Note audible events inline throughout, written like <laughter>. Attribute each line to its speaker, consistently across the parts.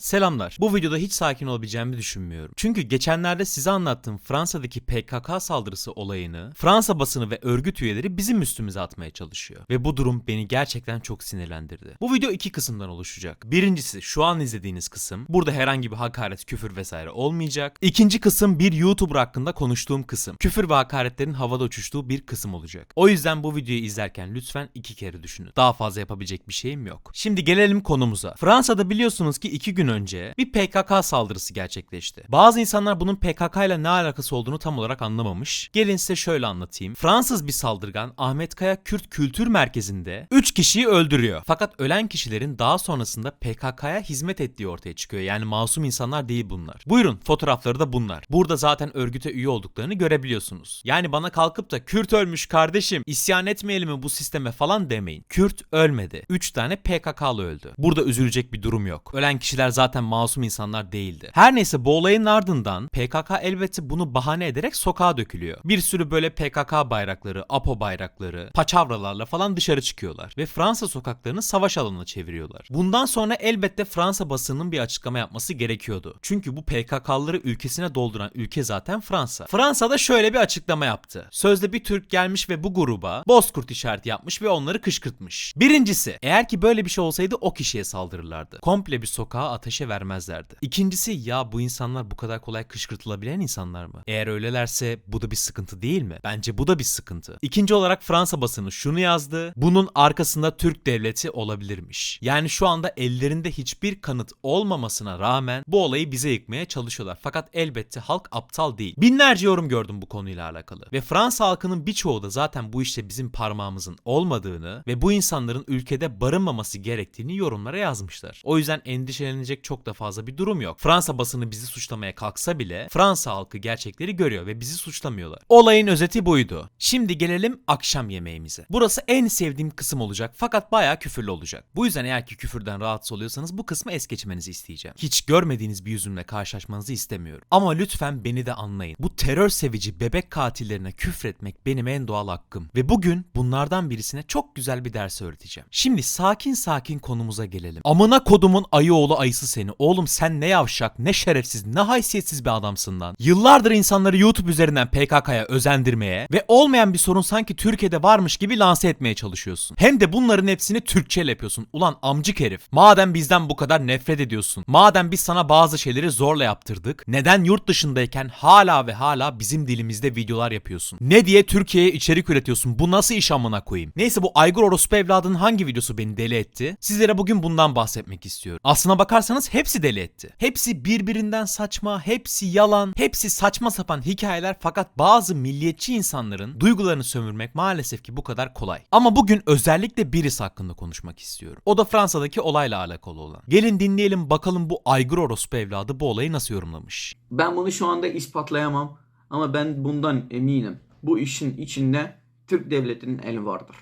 Speaker 1: Selamlar. Bu videoda hiç sakin olabileceğimi düşünmüyorum. Çünkü geçenlerde size anlattığım Fransa'daki PKK saldırısı olayını Fransa basını ve örgüt üyeleri bizim üstümüze atmaya çalışıyor. Ve bu durum beni gerçekten çok sinirlendirdi. Bu video iki kısımdan oluşacak. Birincisi şu an izlediğiniz kısım. Burada herhangi bir hakaret, küfür vesaire olmayacak. İkinci kısım bir YouTuber hakkında konuştuğum kısım. Küfür ve hakaretlerin havada uçuştuğu bir kısım olacak. O yüzden bu videoyu izlerken lütfen iki kere düşünün. Daha fazla yapabilecek bir şeyim yok. Şimdi gelelim konumuza. Fransa'da biliyorsunuz ki iki gün önce bir PKK saldırısı gerçekleşti. Bazı insanlar bunun PKK ile ne alakası olduğunu tam olarak anlamamış. Gelin size şöyle anlatayım. Fransız bir saldırgan Ahmet Kaya Kürt Kültür Merkezi'nde 3 kişiyi öldürüyor. Fakat ölen kişilerin daha sonrasında PKK'ya hizmet ettiği ortaya çıkıyor. Yani masum insanlar değil bunlar. Buyurun fotoğrafları da bunlar. Burada zaten örgüte üye olduklarını görebiliyorsunuz. Yani bana kalkıp da Kürt ölmüş kardeşim isyan etmeyelim mi bu sisteme falan demeyin. Kürt ölmedi. 3 tane PKK'lı öldü. Burada üzülecek bir durum yok. Ölen kişiler zaten masum insanlar değildi. Her neyse bu olayın ardından PKK elbette bunu bahane ederek sokağa dökülüyor. Bir sürü böyle PKK bayrakları, APO bayrakları, paçavralarla falan dışarı çıkıyorlar ve Fransa sokaklarını savaş alanına çeviriyorlar. Bundan sonra elbette Fransa basınının bir açıklama yapması gerekiyordu. Çünkü bu PKK'ları ülkesine dolduran ülke zaten Fransa. Fransa da şöyle bir açıklama yaptı. Sözde bir Türk gelmiş ve bu gruba Bozkurt işareti yapmış ve onları kışkırtmış. Birincisi, eğer ki böyle bir şey olsaydı o kişiye saldırırlardı. Komple bir sokağa ateşe vermezlerdi. İkincisi, ya bu insanlar bu kadar kolay kışkırtılabilen insanlar mı? Eğer öylelerse bu da bir sıkıntı değil mi? Bence bu da bir sıkıntı. İkinci olarak Fransa basını şunu yazdı. Bunun arkasında Türk devleti olabilirmiş. Yani şu anda ellerinde hiçbir kanıt olmamasına rağmen bu olayı bize yıkmaya çalışıyorlar. Fakat elbette halk aptal değil. Binlerce yorum gördüm bu konuyla alakalı. Ve Fransa halkının birçoğu da zaten bu işte bizim parmağımızın olmadığını ve bu insanların ülkede barınmaması gerektiğini yorumlara yazmışlar. O yüzden endişelenecek çok da fazla bir durum yok. Fransa basını bizi suçlamaya kalksa bile Fransa halkı gerçekleri görüyor ve bizi suçlamıyorlar. Olayın özeti buydu. Şimdi gelelim akşam yemeğimize. Burası en sevdiğim kısım olacak fakat bayağı küfürlü olacak. Bu yüzden eğer ki küfürden rahatsız oluyorsanız bu kısmı es geçmenizi isteyeceğim. Hiç görmediğiniz bir yüzümle karşılaşmanızı istemiyorum. Ama lütfen beni de anlayın. Bu terör sevici bebek katillerine küfretmek benim en doğal hakkım. Ve bugün bunlardan birisine çok güzel bir ders öğreteceğim. Şimdi sakin sakin konumuza gelelim. Amına kodumun ayı oğlu ayısı seni. Oğlum sen ne yavşak, ne şerefsiz, ne haysiyetsiz bir adamsın lan. Yıllardır insanları YouTube üzerinden PKK'ya özendirmeye ve olmayan bir sorun sanki Türkiye'de varmış gibi lanse etmeye çalışıyorsun. Hem de bunların hepsini Türkçe yapıyorsun. Ulan amcık herif. Madem bizden bu kadar nefret ediyorsun. Madem biz sana bazı şeyleri zorla yaptırdık. Neden yurt dışındayken hala ve hala bizim dilimizde videolar yapıyorsun? Ne diye Türkiye'ye içerik üretiyorsun? Bu nasıl iş amına koyayım? Neyse bu Aygır orospu evladının hangi videosu beni deli etti? Sizlere bugün bundan bahsetmek istiyorum. Aslına bakarsanız hepsi deli etti. Hepsi birbirinden saçma, hepsi yalan, hepsi saçma sapan hikayeler fakat bazı milliyetçi insanların duygularını sömürmek maalesef ki bu kadar kolay. Ama bugün özellikle birisi hakkında konuşmak istiyorum. O da Fransa'daki olayla alakalı olan. Gelin dinleyelim bakalım bu Aygır orospu evladı bu olayı nasıl yorumlamış.
Speaker 2: Ben bunu şu anda ispatlayamam ama ben bundan eminim. Bu işin içinde Türk devletinin eli vardır.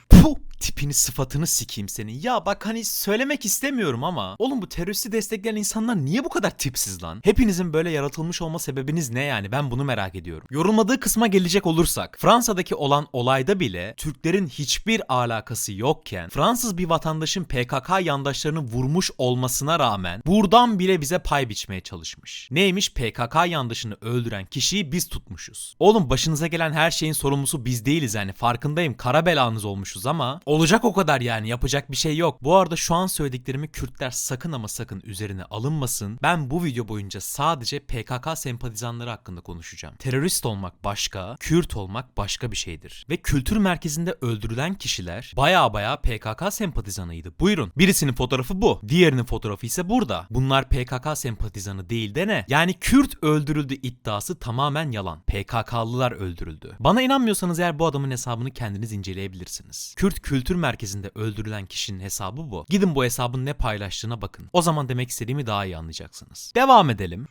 Speaker 1: Tipini sıfatını sikeyim seni. Ya bak hani söylemek istemiyorum ama oğlum bu teröristi destekleyen insanlar niye bu kadar tipsiz lan? Hepinizin böyle yaratılmış olma sebebiniz ne yani? Ben bunu merak ediyorum. Yorumladığı kısma gelecek olursak Fransa'daki olan olayda bile Türklerin hiçbir alakası yokken Fransız bir vatandaşın PKK yandaşlarını vurmuş olmasına rağmen buradan bile bize pay biçmeye çalışmış. Neymiş? PKK yandaşını öldüren kişiyi biz tutmuşuz. Oğlum başınıza gelen her şeyin sorumlusu biz değiliz yani farkındayım kara belanız olmuşuz ama olacak o kadar yani yapacak bir şey yok. Bu arada şu an söylediklerimi Kürtler sakın ama sakın üzerine alınmasın. Ben bu video boyunca sadece PKK sempatizanları hakkında konuşacağım. Terörist olmak başka, Kürt olmak başka bir şeydir. Ve kültür merkezinde öldürülen kişiler baya baya PKK sempatizanıydı. Buyurun. Birisinin fotoğrafı bu. Diğerinin fotoğrafı ise burada. Bunlar PKK sempatizanı değil de ne? Yani Kürt öldürüldü iddiası tamamen yalan. PKK'lılar öldürüldü. Bana inanmıyorsanız eğer bu adamın hesabını kendiniz inceleyebilirsiniz. Kürt kültür merkezinde öldürülen kişinin hesabı bu. Gidin bu hesabın ne paylaştığına bakın. O zaman demek istediğimi daha iyi anlayacaksınız. Devam edelim.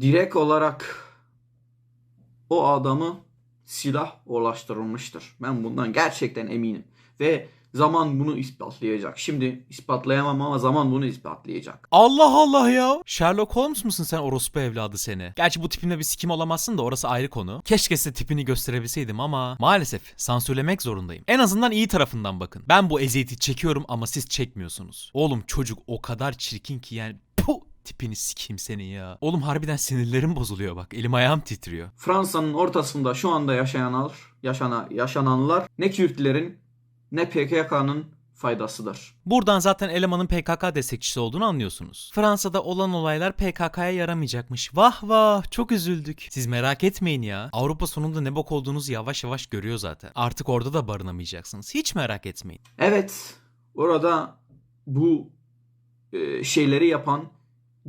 Speaker 2: Direkt olarak o adamı silah ulaştırılmıştır. Ben bundan gerçekten eminim. Ve Zaman bunu ispatlayacak. Şimdi ispatlayamam ama zaman bunu ispatlayacak.
Speaker 1: Allah Allah ya. Sherlock Holmes musun sen orospu evladı seni? Gerçi bu tipimle bir sikim olamazsın da orası ayrı konu. Keşke size tipini gösterebilseydim ama maalesef sansürlemek zorundayım. En azından iyi tarafından bakın. Ben bu eziyeti çekiyorum ama siz çekmiyorsunuz. Oğlum çocuk o kadar çirkin ki yani puh tipini sikeyim senin ya. Oğlum harbiden sinirlerim bozuluyor bak. Elim ayağım titriyor.
Speaker 2: Fransa'nın ortasında şu anda yaşayanlar, yaşana, yaşananlar ne Kürtlerin ne PKK'nın faydasıdır.
Speaker 1: Buradan zaten elemanın PKK destekçisi olduğunu anlıyorsunuz. Fransa'da olan olaylar PKK'ya yaramayacakmış. Vah vah çok üzüldük. Siz merak etmeyin ya. Avrupa sonunda ne bok olduğunuzu yavaş yavaş görüyor zaten. Artık orada da barınamayacaksınız. Hiç merak etmeyin.
Speaker 2: Evet, orada bu e, şeyleri yapan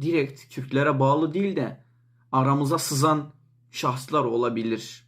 Speaker 2: direkt Türklere bağlı değil de aramıza sızan şahıslar olabilir.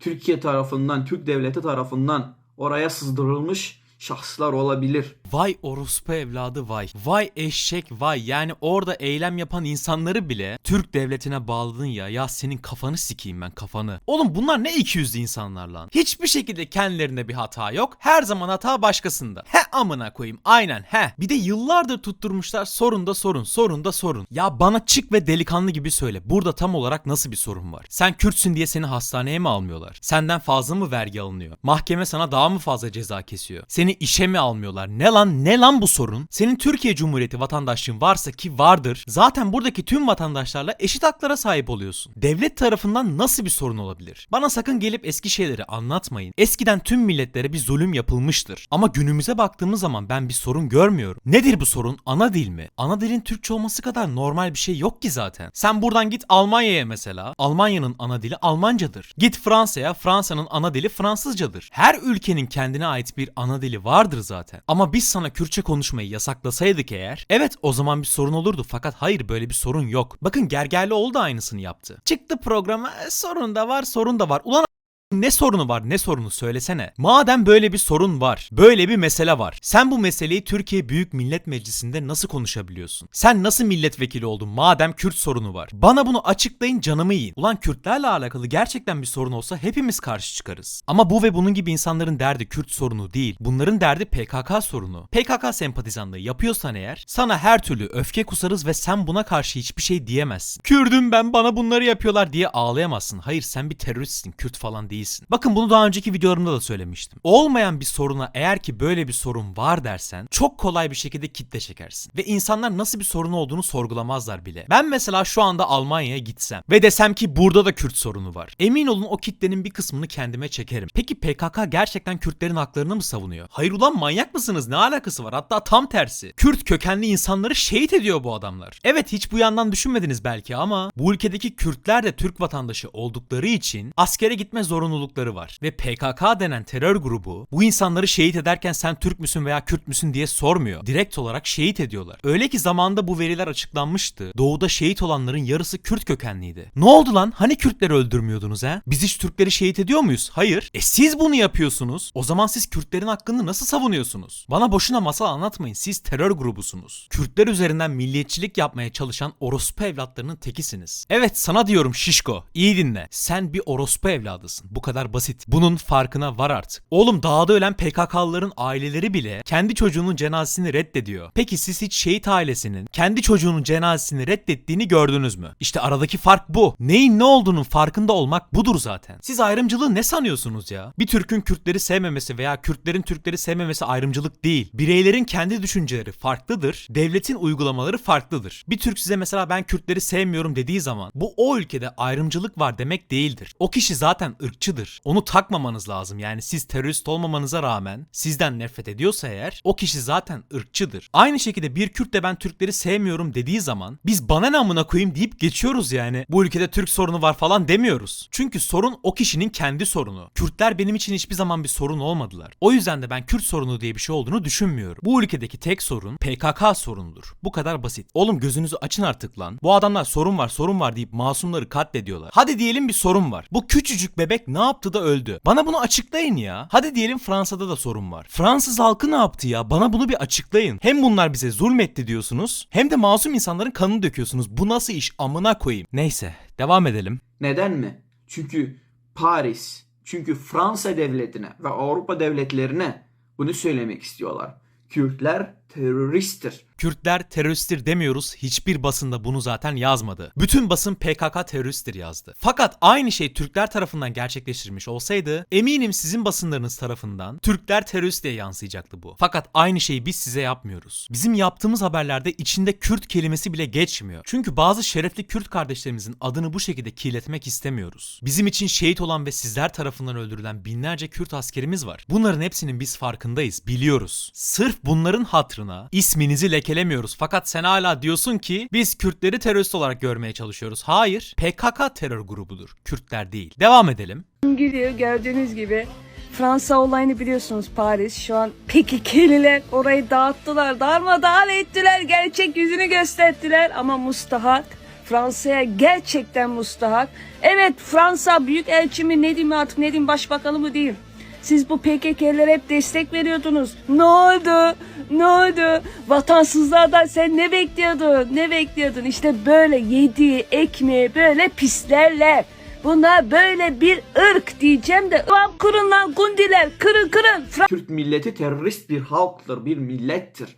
Speaker 2: Türkiye tarafından, Türk devleti tarafından oraya sızdırılmış şahıslar olabilir.
Speaker 1: Vay orospu evladı vay. Vay eşek vay. Yani orada eylem yapan insanları bile Türk devletine bağladın ya. Ya senin kafanı sikeyim ben kafanı. Oğlum bunlar ne ikiyüzlü insanlar lan. Hiçbir şekilde kendilerinde bir hata yok. Her zaman hata başkasında. He amına koyayım. Aynen he. Bir de yıllardır tutturmuşlar sorun da sorun. Sorun da sorun. Ya bana çık ve delikanlı gibi söyle. Burada tam olarak nasıl bir sorun var? Sen Kürtsün diye seni hastaneye mi almıyorlar? Senden fazla mı vergi alınıyor? Mahkeme sana daha mı fazla ceza kesiyor? Seni işe mi almıyorlar? Ne lan ne lan bu sorun? Senin Türkiye Cumhuriyeti vatandaşlığın varsa ki vardır. Zaten buradaki tüm vatandaşlarla eşit haklara sahip oluyorsun. Devlet tarafından nasıl bir sorun olabilir? Bana sakın gelip eski şeyleri anlatmayın. Eskiden tüm milletlere bir zulüm yapılmıştır. Ama günümüze baktığımız zaman ben bir sorun görmüyorum. Nedir bu sorun? Ana dil mi? Ana dilin Türkçe olması kadar normal bir şey yok ki zaten. Sen buradan git Almanya'ya mesela. Almanya'nın ana dili Almancadır. Git Fransa'ya. Fransa'nın ana dili Fransızcadır. Her ülkenin kendine ait bir ana dili vardır zaten. Ama biz sana Kürtçe konuşmayı yasaklasaydık eğer, evet o zaman bir sorun olurdu fakat hayır böyle bir sorun yok. Bakın Gergerlioğlu da aynısını yaptı. Çıktı programa "E, sorun da var sorun da var. Ulan ne sorunu var ne sorunu söylesene. Madem böyle bir sorun var, böyle bir mesele var. Sen bu meseleyi Türkiye Büyük Millet Meclisi'nde nasıl konuşabiliyorsun? Sen nasıl milletvekili oldun madem Kürt sorunu var? Bana bunu açıklayın canımı yiyin. Ulan Kürtlerle alakalı gerçekten bir sorun olsa hepimiz karşı çıkarız. Ama bu ve bunun gibi insanların derdi Kürt sorunu değil. Bunların derdi PKK sorunu. PKK sempatizanlığı yapıyorsan eğer sana her türlü öfke kusarız ve sen buna karşı hiçbir şey diyemezsin. Kürdüm ben bana bunları yapıyorlar diye ağlayamazsın. Hayır sen bir teröristsin Kürt falan değilsin. Bakın bunu daha önceki videolarımda da söylemiştim. Olmayan bir soruna eğer ki böyle bir sorun var dersen çok kolay bir şekilde kitle çekersin. Ve insanlar nasıl bir sorun olduğunu sorgulamazlar bile. Ben mesela şu anda Almanya'ya gitsem ve desem ki burada da Kürt sorunu var. Emin olun o kitlenin bir kısmını kendime çekerim. Peki PKK gerçekten Kürtlerin haklarını mı savunuyor? Hayır ulan manyak mısınız? Ne alakası var? Hatta tam tersi. Kürt kökenli insanları şehit ediyor bu adamlar. Evet hiç bu yandan düşünmediniz belki ama bu ülkedeki Kürtler de Türk vatandaşı oldukları için askere gitme zorunlulukları var. Ve PKK denen terör grubu bu insanları şehit ederken sen Türk müsün veya Kürt müsün diye sormuyor. Direkt olarak şehit ediyorlar. Öyle ki zamanında bu veriler açıklanmıştı. Doğuda şehit olanların yarısı Kürt kökenliydi. Ne oldu lan? Hani Kürtleri öldürmüyordunuz ha? Biz hiç Türkleri şehit ediyor muyuz? Hayır. E siz bunu yapıyorsunuz. O zaman siz Kürtlerin hakkını nasıl savunuyorsunuz? Bana boşuna masal anlatmayın. Siz terör grubusunuz. Kürtler üzerinden milliyetçilik yapmaya çalışan orospu evlatlarının tekisiniz. Evet sana diyorum şişko. İyi dinle. Sen bir orospu evladısın. Bu kadar basit. Bunun farkına var artık. Oğlum dağda ölen PKK'lıların aileleri bile kendi çocuğunun cenazesini reddediyor. Peki siz hiç şehit ailesinin kendi çocuğunun cenazesini reddettiğini gördünüz mü? İşte aradaki fark bu. Neyin ne olduğunun farkında olmak budur zaten. Siz ayrımcılığı ne sanıyorsunuz ya? Bir Türk'ün Kürtleri sevmemesi veya Kürtlerin Türkleri sevmemesi ayrımcılık değil. Bireylerin kendi düşünceleri farklıdır. Devletin uygulamaları farklıdır. Bir Türk size mesela ben Kürtleri sevmiyorum dediği zaman bu o ülkede ayrımcılık var demek değildir. O kişi zaten ırkçıdır. Onu takmamanız lazım. Yani siz terörist olmamanıza rağmen sizden nefret ediyorsa eğer o kişi zaten ırkçıdır. Aynı şekilde bir Kürt de ben Türkleri sevmiyorum dediği zaman biz bana ne amına koyayım deyip geçiyoruz yani. Bu ülkede Türk sorunu var falan demiyoruz. Çünkü sorun o kişinin kendi sorunu. Kürtler benim için hiçbir zaman bir sorun olmadılar. O yüzden de ben Kürt sorunu diye bir şey olduğunu düşünmüyorum. Bu ülkedeki tek sorun PKK sorunudur. Bu kadar basit. Oğlum gözünüzü açın artık lan. Bu adamlar sorun var sorun var deyip masumları katlediyorlar. Hadi diyelim bir sorun var. Bu küçücük bebek ne yaptı da öldü? Bana bunu açıklayın ya. Hadi diyelim Fransa'da da sorun var. Fransız halkı ne yaptı ya? Bana bunu bir açıklayın. Hem bunlar bize zulmetti diyorsunuz hem de masum insanların kanını döküyorsunuz. Bu nasıl iş amına koyayım. Neyse devam edelim.
Speaker 2: Neden mi? Çünkü Paris, çünkü Fransa devletine ve Avrupa devletlerine bunu söylemek istiyorlar. Kürtler teröristtir.
Speaker 1: Kürtler teröristtir demiyoruz. Hiçbir basında bunu zaten yazmadı. Bütün basın PKK teröristtir yazdı. Fakat aynı şey Türkler tarafından gerçekleştirilmiş olsaydı eminim sizin basınlarınız tarafından Türkler terörist diye yansıyacaktı bu. Fakat aynı şeyi biz size yapmıyoruz. Bizim yaptığımız haberlerde içinde Kürt kelimesi bile geçmiyor. Çünkü bazı şerefli Kürt kardeşlerimizin adını bu şekilde kirletmek istemiyoruz. Bizim için şehit olan ve sizler tarafından öldürülen binlerce Kürt askerimiz var. Bunların hepsinin biz farkındayız, biliyoruz. Sırf bunların hatrına isminizi lekelemiyoruz. Fakat sen hala diyorsun ki biz Kürtleri terörist olarak görmeye çalışıyoruz. Hayır, PKK terör grubudur. Kürtler değil. Devam edelim.
Speaker 3: gidiyor gördüğünüz gibi. Fransa olayını biliyorsunuz Paris. Şu an PKK'liler orayı dağıttılar. Darmadağın ettiler. Gerçek yüzünü gösterdiler. Ama mustahak. Fransa'ya gerçekten mustahak. Evet Fransa büyük elçimi ne diyeyim artık ne diyeyim başbakanı mı diyeyim. Siz bu PKK'lere hep destek veriyordunuz. Ne oldu? Ne oldu? Vatansızlardan sen ne bekliyordun? Ne bekliyordun? İşte böyle yediği ekmeği böyle pislerler. Bunlar böyle bir ırk diyeceğim de Ulan kurun lan gundiler kırın kırın. Fra-
Speaker 2: Kürt milleti terörist bir halktır, bir millettir.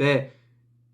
Speaker 2: Ve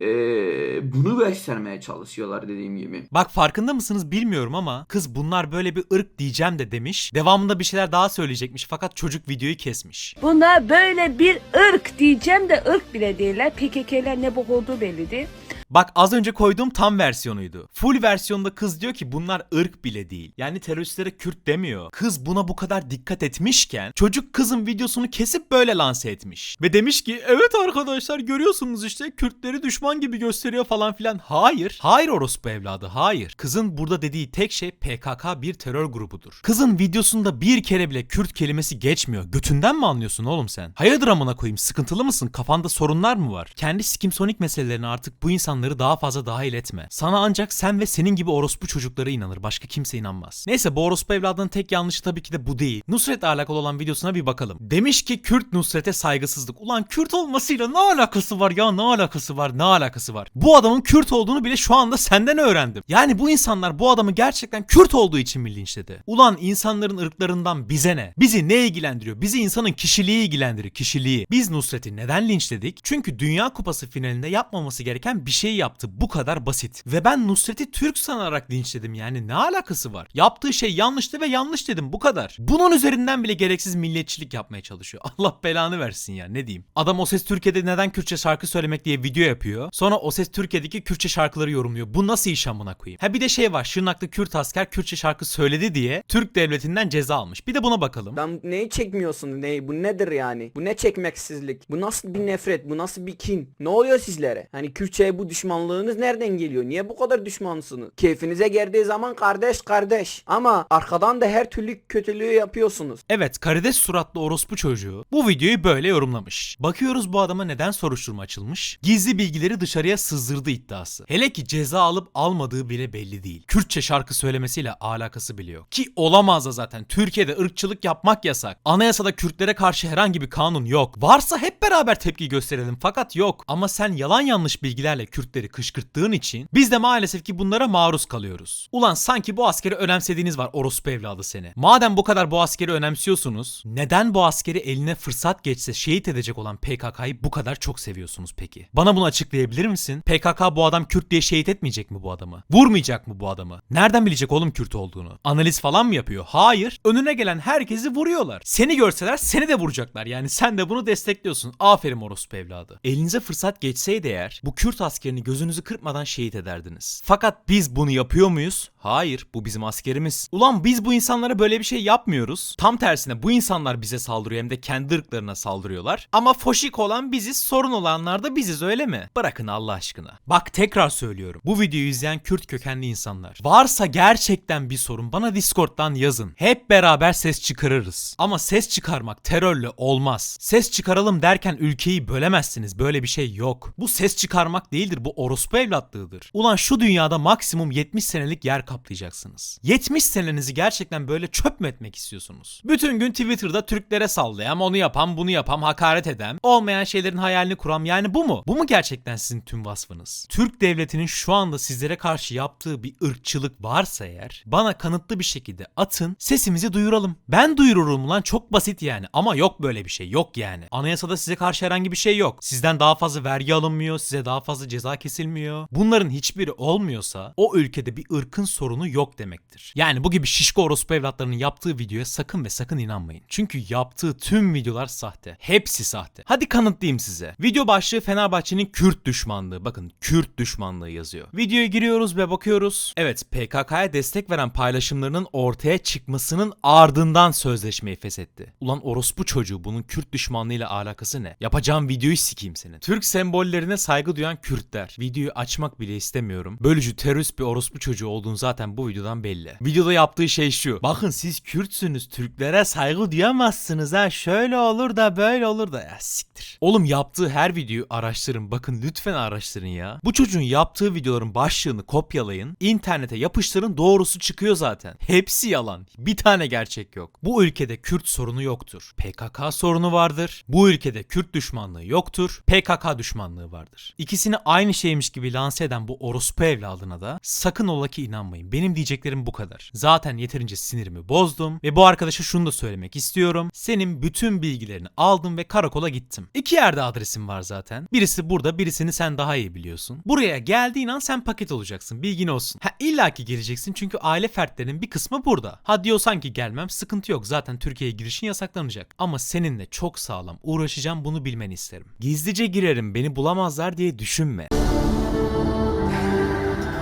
Speaker 2: eee, bunu göstermeye çalışıyorlar dediğim gibi.
Speaker 1: Bak farkında mısınız bilmiyorum ama kız bunlar böyle bir ırk diyeceğim de demiş. Devamında bir şeyler daha söyleyecekmiş fakat çocuk videoyu kesmiş.
Speaker 3: Bunlar böyle bir ırk diyeceğim de ırk bile değiller. PKK'ler ne bok olduğu belli değil.
Speaker 1: Bak az önce koyduğum tam versiyonuydu. Full versiyonda kız diyor ki bunlar ırk bile değil. Yani teröristlere Kürt demiyor. Kız buna bu kadar dikkat etmişken çocuk kızın videosunu kesip böyle lanse etmiş. Ve demiş ki evet arkadaşlar görüyorsunuz işte Kürtleri düşman gibi gösteriyor falan filan. Hayır. Hayır orospu evladı hayır. Kızın burada dediği tek şey PKK bir terör grubudur. Kızın videosunda bir kere bile Kürt kelimesi geçmiyor. Götünden mi anlıyorsun oğlum sen? Hayırdır amına koyayım sıkıntılı mısın? Kafanda sorunlar mı var? Kendi skimsonik meselelerini artık bu insanları daha fazla dahil etme. Sana ancak sen ve senin gibi orospu çocukları inanır. Başka kimse inanmaz. Neyse bu orospu evladının tek yanlışı tabii ki de bu değil. Nusret'le alakalı olan videosuna bir bakalım. Demiş ki Kürt Nusret'e saygısızlık. Ulan Kürt olmasıyla ne alakası var ya? Ne alakası var? Ne alakası var? Bu adamın Kürt olduğunu bile şu anda senden öğrendim. Yani bu insanlar bu adamı gerçekten Kürt olduğu için mi linçledi? Ulan insanların ırklarından bize ne? Bizi ne ilgilendiriyor? Bizi insanın kişiliği ilgilendirir, kişiliği. Biz Nusret'i neden linçledik? Çünkü Dünya Kupası finalinde yapmaması gereken bir şey yaptı. Bu kadar basit. Ve ben Nusret'i Türk sanarak linçledim. Yani ne alakası var? Yaptığı şey yanlıştı ve yanlış dedim. Bu kadar. Bunun üzerinden bile gereksiz milliyetçilik yapmaya çalışıyor. <laughs> Allah belanı versin ya ne diyeyim. Adam O Ses Türkiye'de neden Kürtçe şarkı söylemek diye video yapıyor. Sonra O Ses Türkiye'deki Kürtçe şarkıları yorumluyor. Bu nasıl iş amına koyayım? Ha bir de şey var. Şırnak'ta Kürt asker Kürtçe şarkı söyledi diye Türk devletinden ceza almış. Bir de buna bakalım.
Speaker 4: Lan neyi çekmiyorsun neyi bu nedir yani bu ne çekmeksizlik bu nasıl bir nefret bu nasıl bir kin ne oluyor sizlere hani Kürtçe'ye bu düşmanlığınız nereden geliyor niye bu kadar düşmansınız keyfinize geldiği zaman kardeş kardeş ama arkadan da her türlü kötülüğü yapıyorsunuz
Speaker 1: Evet karides suratlı orospu çocuğu bu videoyu böyle yorumlamış. Bakıyoruz bu adama neden soruşturma açılmış? Gizli bilgileri dışarıya sızdırdı iddiası. Hele ki ceza alıp almadığı bile belli değil. Kürtçe şarkı söylemesiyle alakası biliyor. Ki olamaz da zaten. Türkiye'de ırkçılık yapmak yasak. Anayasada Kürtlere karşı herhangi bir kanun yok. Varsa hep beraber tepki gösterelim fakat yok. Ama sen yalan yanlış bilgilerle Kürtleri kışkırttığın için biz de maalesef ki bunlara maruz kalıyoruz. Ulan sanki bu askeri önemsediğiniz var orospu evladı seni. Madem bu kadar bu askeri önemsiyorsunuz neden bu askeri eline fırsat geçse şehit edecek olan PKK'yı bu kadar çok seviyorsunuz peki? Bana bunu açıklayabilir misin? PKK bu adam Kürt diye şehit etmeyecek mi bu adamı? Vurmayacak mı bu adamı? Nereden bilecek oğlum Kürt olduğunu? Analiz falan mı yapıyor? Hayır. Önüne gelen herkesi vuruyorlar. Seni görseler seni de vuracaklar. Yani sen de bunu destekliyorsun. Aferin orospu evladı. Elinize fırsat geçseydi eğer bu Kürt askerini gözünüzü kırpmadan şehit ederdiniz. Fakat biz bunu yapıyor muyuz? Hayır. Bu bizim askerimiz. Ulan biz bu insanlara böyle bir şey yapmıyoruz. Tam tersine bu insanlar bize saldırıyor hem de kendi ırklarına saldırıyorlar. Ama foşik olan biziz, sorun olanlar da biziz öyle mi? Bırakın Allah aşkına. Bak tekrar söylüyorum. Bu videoyu izleyen Kürt kökenli insanlar. Varsa gerçekten bir sorun bana Discord'dan yazın. Hep beraber ses çıkarırız. Ama ses çıkarmak terörle olmaz. Ses çıkaralım derken ülkeyi bölemezsiniz. Böyle bir şey yok. Bu ses çıkarmak değildir. Bu orospu evlatlığıdır. Ulan şu dünyada maksimum 70 senelik yer kaplayacaksınız. 70 senenizi gerçekten böyle çöp mü etmek istiyorsunuz? Bütün gün Twitter'da Türklere sallayan, onu yapan, bunu yapan, hakaret eden, olmayan şeylerin hayalini kuran yani bu mu? Bu mu gerçekten sizin tüm vasfınız? Türk devletinin şu anda sizlere karşı yaptığı bir ırkçılık varsa eğer bana kanıtlı bir şekilde atın sesimizi duyuralım. Ben duyururum lan çok basit yani ama yok böyle bir şey yok yani. Anayasada size karşı herhangi bir şey yok. Sizden daha fazla vergi alınmıyor, size daha fazla ceza kesilmiyor. Bunların hiçbiri olmuyorsa o ülkede bir ırkın sorunu yok demektir. Yani bu gibi şişko orospu evlatlarının yaptığı videoya sakın ve sakın inanmayın. Çünkü yaptığı tüm videolar sahte. Hepsi sahte. Hadi kanıtlayayım size. Video başlığı Fenerbahçe'nin Kürt düşmanlığı. Bakın Kürt düşmanlığı yazıyor. Videoya giriyoruz ve bakıyoruz. Evet PKK'ya destek veren paylaşımlarının ortaya çıkmasının ardından sözleşmeyi feshetti. Ulan orospu çocuğu bunun Kürt düşmanlığıyla alakası ne? Yapacağım videoyu sikeyim senin. Türk sembollerine saygı duyan Kürtler. Videoyu açmak bile istemiyorum. Bölücü terörist bir orospu çocuğu olduğun zaten bu videodan belli. Videoda yaptığı şey şu. Bakın siz Kürtsünüz. Türklere saygı duyamazsınız ha. Şöyle olur da böyle olur da. Ya siktir. Oğlum yaptığı her videoyu araştırın. Bakın lütfen araştırın ya. Bu çocuğun yaptığı videoların başlığını kopyalayın. internete yapıştırın. Doğrusu çıkıyor zaten. Hepsi yalan. Bir tane gerçek yok. Bu ülkede Kürt sorunu yoktur. PKK sorunu vardır. Bu ülkede Kürt düşmanlığı yoktur. PKK düşmanlığı vardır. İkisini aynı şeymiş gibi lanse eden bu orospu evladına da sakın ola ki inanmayın. Benim diyeceklerim bu kadar. Zaten yeterince sinirimi bozdum ve bu arkadaşa şunu da söylemek istiyorum. Senin bütün bilgilerini aldım ve karakola gittim. İki yerde adresim var zaten. Birisi burada, birisini sen daha iyi biliyorsun. Buraya geldiğin an sen paket olacaksın. Bilgin olsun. Ha illaki geleceksin çünkü aile fertlerinin bir kısmı burada. Ha diyorsan ki gelmem sıkıntı yok. Zaten Türkiye'ye girişin yasaklanacak. Ama seninle çok sağlam uğraşacağım bunu bilmeni isterim. Gizlice girerim beni bulamazlar diye düşünme.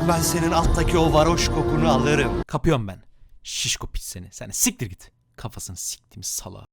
Speaker 5: Ben senin alttaki o varoş kokunu alırım.
Speaker 1: Kapıyorum ben. Şişko piç seni. Sen siktir git. Kafasını siktiğim sala.